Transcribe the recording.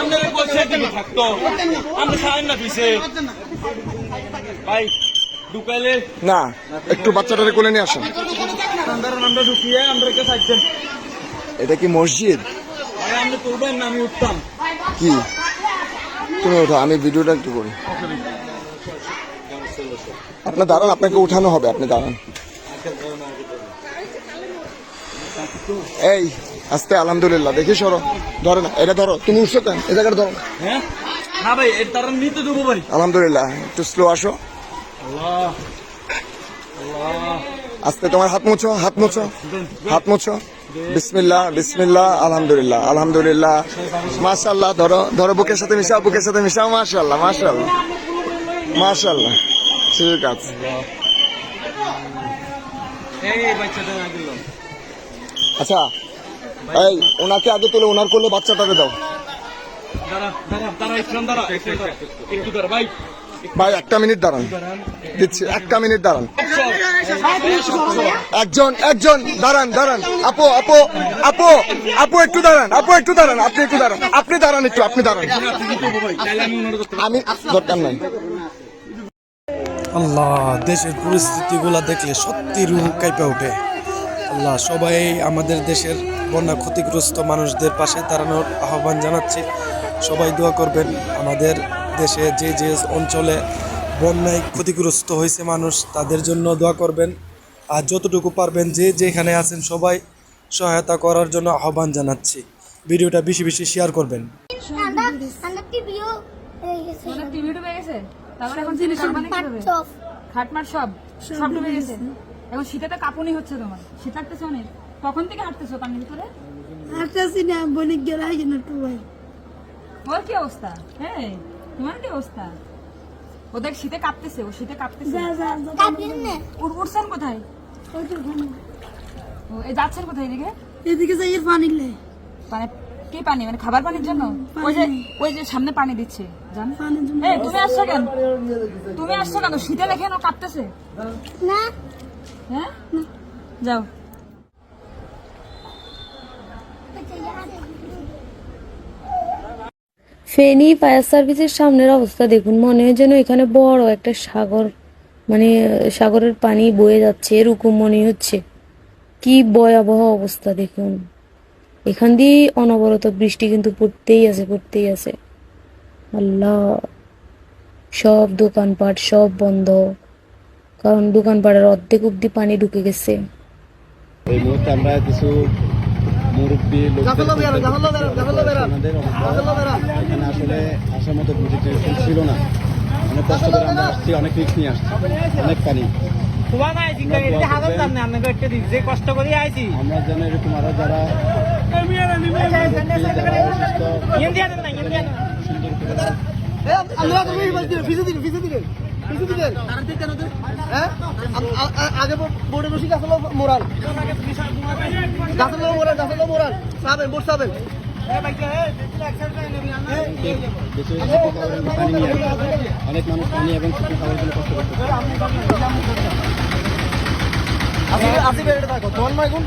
আমরা বলছে? দিকে থাকতো আমরা খাই না পিছে ভাই ঢুকাইলে? না একটু বাচ্চাটারে কোলে নিয়ে আসেন। আমরা আমরা ঢুকিয়ে আমরা কে থাকতেন এটা কি মসজিদ? তুলবেন না আমি উঠতাম। কি? তুমি ওঠো আমি ভিডিওটা একটু করি। আপনার দাঁড়ান আপনাকে উঠানো হবে আপনি দাঁড়ান। এই আস্তে আলহামদুলিল্লাহ। দেখি সরো। ধরো না এটা ধরো। তুমি উঠছো কেন? এ জায়গাটা ধরো। হ্যাঁ? না ভাই এর তারা নিতে দেবো ভাই। আলহামদুলিল্লাহ একটু স্লো আসো। আল্লাহ। আল্লাহ। আস্তে তোমার হাত মুছো হাত মুছো। হাত মুছো। বিসমিল্লাহ বিসমিল্লাহ আলহামদুলিল্লাহ আলহামদুলিল্লাহ। মাশাল্লাহ ধরো ধরো বুকের সাথে মিশাও বুকের সাথে মিশাও মাশাল্লাহ মাশাল্লাহ মাশাল্লাহ ঠিক আছে। আচ্ছা এই ওনাকে আগে তুলে ওনার করলে বাচ্চাটাকে দাও। দাঁড়া দাঁড়া দাঁড়া একটু দাঁড়া একটু দাঁড়া একটু দাঁড়া ভাই। ভাই একটা মিনিট দাঁড়ান। দিচ্ছি একটা মিনিট দাঁড়ান। একজন একজন দাঁড়ান দাঁড়ান। আপো আপো আপো আপু একটু দাঁড়ান আপু একটু দাঁড়ান আপনি একটু দাঁড়ান আপনি দাঁড়ান একটু আপনি দাঁড়ান। আমি আমি দরকার নাই। আল্লাহ দেশের পরিস্থিতিগুলো দেখলে সত্যি রুহ কাঁপে ওঠে। আল্লাহ সবাই আমাদের দেশের বন্যা ক্ষতিগ্রস্ত মানুষদের পাশে দাঁড়ানোর আহ্বান জানাচ্ছি। সবাই দোয়া করবেন আমাদের দেশে যে যে অঞ্চলে বন্যায় ক্ষতিগ্রস্ত হয়েছে মানুষ তাদের জন্য দোয়া করবেন। আর যতটুকু পারবেন যে যেখানে আছেন সবাই সহায়তা করার জন্য আহ্বান জানাচ্ছি। ভিডিওটা বেশি বেশি শেয়ার করবেন। মানে খাটমাট সব। সব। ডুবে গেছে এখন শীতে তো কাঁপুনি হচ্ছে তোমার। শীত হাঁটতেছো অনেক। কখন থেকে হাঁটতেছো পানির ভিতরে? হাঁটতেছি না বনে গেলাই কিনা টু ভাই। ওর কি অবস্থা? হ্যাঁ তোমার কি অবস্থা? ওদের শীতে কাঁপতেছে ও শীতে কাঁপতেছে। উঠ- উঠছেন কোথায়? ওই ও, এই যাচ্ছেন কোথায় এদিকে? এদিকে যাই পানি লে। মানে কি পানি? মানে খাবার পানির জন্য? ওই যে ওই যে সামনে পানি দিচ্ছে জান? পানির জন্য এই তুমি আসছো কেন? তুমি আসছো কেন? শীতে দেখে কাঁপতেছে। না। হ্যাঁ? যাও। ফেনী ফায়ার সার্ভিসের সামনের অবস্থা দেখুন। মনে হয় যেন এখানে বড় একটা সাগর মানে সাগরের পানি বয়ে যাচ্ছে, এরকম মনে হচ্ছে। কি ভয়াবহ অবস্থা দেখুন। এখান দিয়ে অনবরত বৃষ্টি কিন্তু পড়তেই আছে পড়তেই আছে। আল্লাহ! সব দোকানপাট সব বন্ধ। কারণ দোকানপাটের অর্ধেক অব্দি পানি ঢুকে গেছে। এই মুহূর্তে আমরা কিছু মুরব্বী এখানে আসলে আসার মতো সিচুয়েশন ছিল না। অনেক কষ্ট করে আমরা আসছি অনেক রিস্ক নিয়ে আসছি অনেক পানি। কষ্ট করে আইছি। আমরা যেন এরকম আরও যারা সুন্দর করে আগে বোর্ডে বসে গাছ মোরাল। গাছ মোরাল গাছ মোরাল। সাবেন বোর্ড সাবেন। আসছে। অনেক মানুষ পানি এবং শুকনো খাবারের জন্য কষ্ট করছে। আসি আসি বেড়ে থাকো তোমার মাইগুন